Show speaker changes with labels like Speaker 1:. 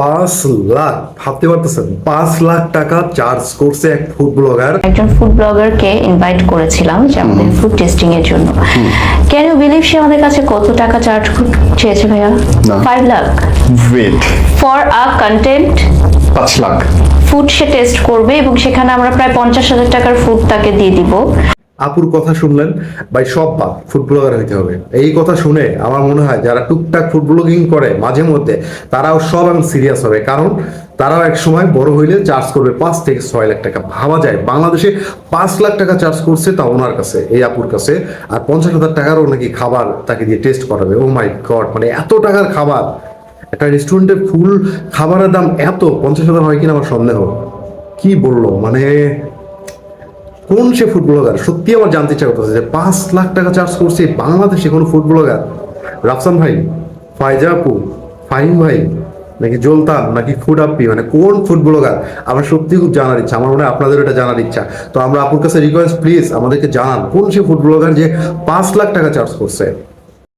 Speaker 1: পাঁচ লাখ ভাবতে পারতেছেন? পাঁচ লাখ টাকা চার্জ করছে এক ফুড ব্লগার
Speaker 2: একজন ফুড ব্লগারকে ইনভাইট করেছিলাম যে আমাদের ফুড টেস্টিং এর জন্য। ক্যান ইউ বিলিভ সে আমাদের কাছে কত টাকা চার্জ চেয়েছে ভাইয়া? Five lakh.
Speaker 3: Wait
Speaker 2: for a content
Speaker 3: পাঁচ লাখ।
Speaker 2: ফুড সে টেস্ট করবে এবং সেখানে আমরা প্রায় পঞ্চাশ হাজার টাকার ফুড তাকে দিয়ে দিব।
Speaker 1: আপুর কথা শুনলেন, ভাই সব বাদ ফুড ব্লগার হইতে হবে। এই কথা শুনে আমার মনে হয় যারা টুকটাক ফুড ব্লগিং করে মাঝে মধ্যে, তারাও সব আমি সিরিয়াস হবে। কারণ তারাও এক সময় বড় হইলে চার্জ করবে পাঁচ থেকে ছয় লাখ টাকা। ভাবা যায়, বাংলাদেশে পাঁচ লাখ টাকা চার্জ করছে তা ওনার কাছে, এই আপুর কাছে। আর পঞ্চাশ হাজার টাকারও নাকি খাবার তাকে দিয়ে টেস্ট করাবে। ও মাই গড মানে এত টাকার খাবার। একটা রেস্টুরেন্টে ফুল খাবারের দাম এত, পঞ্চাশ হাজার হয় কিনা আমার সন্দেহ। কি বলল? মানে কোন সে ফুড ব্লগার সত্যি আমার জানতে ইচ্ছা করতেছে যে পাঁচ লাখ টাকা চার্জ করছে বাংলাদেশে কোনো ফুড ব্লগার রাফসান ভাই ফাইজা আপু ফাহিম ভাই, নাকি জলতান, নাকি ফুড আপি মানে কোন ফুড ব্লগার আমার সত্যি খুব জানার ইচ্ছা, আমার মনে হয় আপনাদের এটা জানার ইচ্ছা। তো আমরা আপুর কাছে রিকোয়েস্ট প্লিজ আমাদেরকে জানান, কোন সে ফুড ব্লগার যে পাঁচ লাখ টাকা চার্জ করছে?